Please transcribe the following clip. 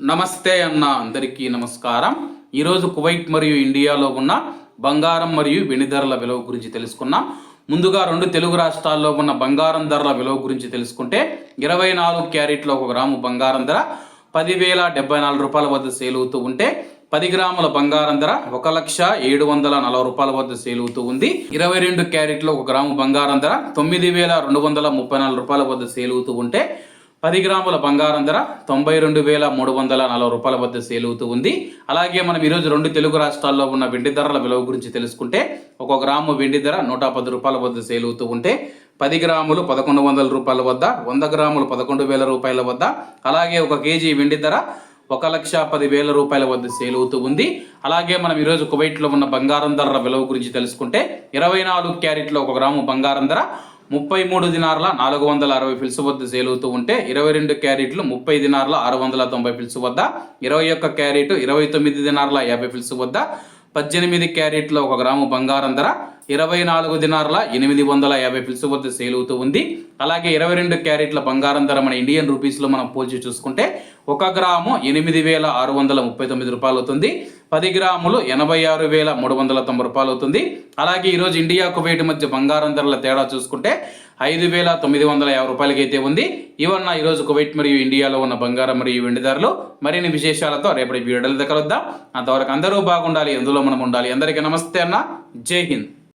నమస్తే అన్న అందరికీ నమస్కారం. ఈరోజు కువైట్ మరియు ఇండియాలో ఉన్న బంగారం మరియు వెండి ధరల విలువ గురించి తెలుసుకున్నాం. ముందుగా రెండు తెలుగు రాష్ట్రాల్లో ఉన్న బంగారం ధరల విలువ గురించి తెలుసుకుంటే ఇరవై నాలుగు క్యారెట్ల ఒక గ్రాము బంగారం ధర పదివేల డెబ్బై నాలుగు రూపాయల వద్ద సేల్ అవుతూ ఉంటే పది గ్రాముల బంగారం ధర ఒక లక్ష ఏడు వందల నలభై రూపాయల వద్ద సేల్ అవుతూ ఉంది. ఇరవై రెండు క్యారెట్లు ఒక గ్రాము బంగారం ధర తొమ్మిది వేల రెండు వందల ముప్పై నాలుగు రూపాయల వద్ద సేల్ అవుతూ ఉంటే పది గ్రాముల బంగారం ధర తొంభై రెండు వేల మూడు వందల నలభై రూపాయల వద్ద సేల్ అవుతూ ఉంది. అలాగే మనం ఈరోజు రెండు తెలుగు రాష్ట్రాల్లో ఉన్న వెండి ధరల విలువ గురించి తెలుసుకుంటే ఒక గ్రాము వెండి ధర నూట పది రూపాయల వద్ద సేల్ అవుతూ ఉంటే పది గ్రాములు పదకొండు వందల రూపాయల వద్ద వంద గ్రాములు పదకొండు వేల రూపాయల వద్ద అలాగే ఒక కేజీ వెండి ధర ఒక లక్ష పది వేల రూపాయల వద్ద సేల్ అవుతూ ఉంది. అలాగే మనం ఈరోజు కువైట్లో ఉన్న బంగారం ధరల విలువ గురించి తెలుసుకుంటే ఇరవై నాలుగు క్యారెట్లో ఒక గ్రాము బంగారం ధర ముప్పై మూడు దినార్ల నాలుగు వందల అరవై ఫిల్స్ వద్ద సేల్ అవుతూ ఉంటే ఇరవై రెండు క్యారెట్లు ముప్పై దినార్ల ఆరు వందల తొంభై ఫిల్స్ వద్ద ఇరవై ఒక్క క్యారెట్ ఇరవై తొమ్మిది దినార్ల యాభై ఫిల్స్ వద్ద పద్దెనిమిది క్యారెట్ల ఒక గ్రాము బంగారం ధర ఇరవై నాలుగు దినార్ల ఎనిమిది వందల యాభై పిలుసు వద్ద సేల్ అవుతూ ఉంది. అలాగే ఇరవై రెండు క్యారెట్ల బంగారం ధర మన ఇండియన్ రూపీస్లో మనం పోల్చి చూసుకుంటే ఒక గ్రాము ఎనిమిది వేల ఆరు వందల ముప్పై తొమ్మిది రూపాయలు అవుతుంది. పది గ్రాములు ఎనభై ఆరు వేల మూడు వందల తొంభై రూపాయలు అవుతుంది. అలాగే ఈరోజు ఇండియా కువైట్ మధ్య బంగారం ధరల తేడా చూసుకుంటే ఐదు వేల తొమ్మిది వందల యాభై రూపాయలకి అయితే ఉంది. ఇవన్న ఈరోజు కువైట్ మరియు ఇండియాలో ఉన్న బంగారం మరియు వెండి ధరలు. మరిన్ని విశేషాలతో రేపటి వీడియోలతో కలుద్దాం. అంతవరకు అందరూ బాగుండాలి ఎందులో మనం ఉండాలి. అందరికీ నమస్తే అన్న. జై హింద్.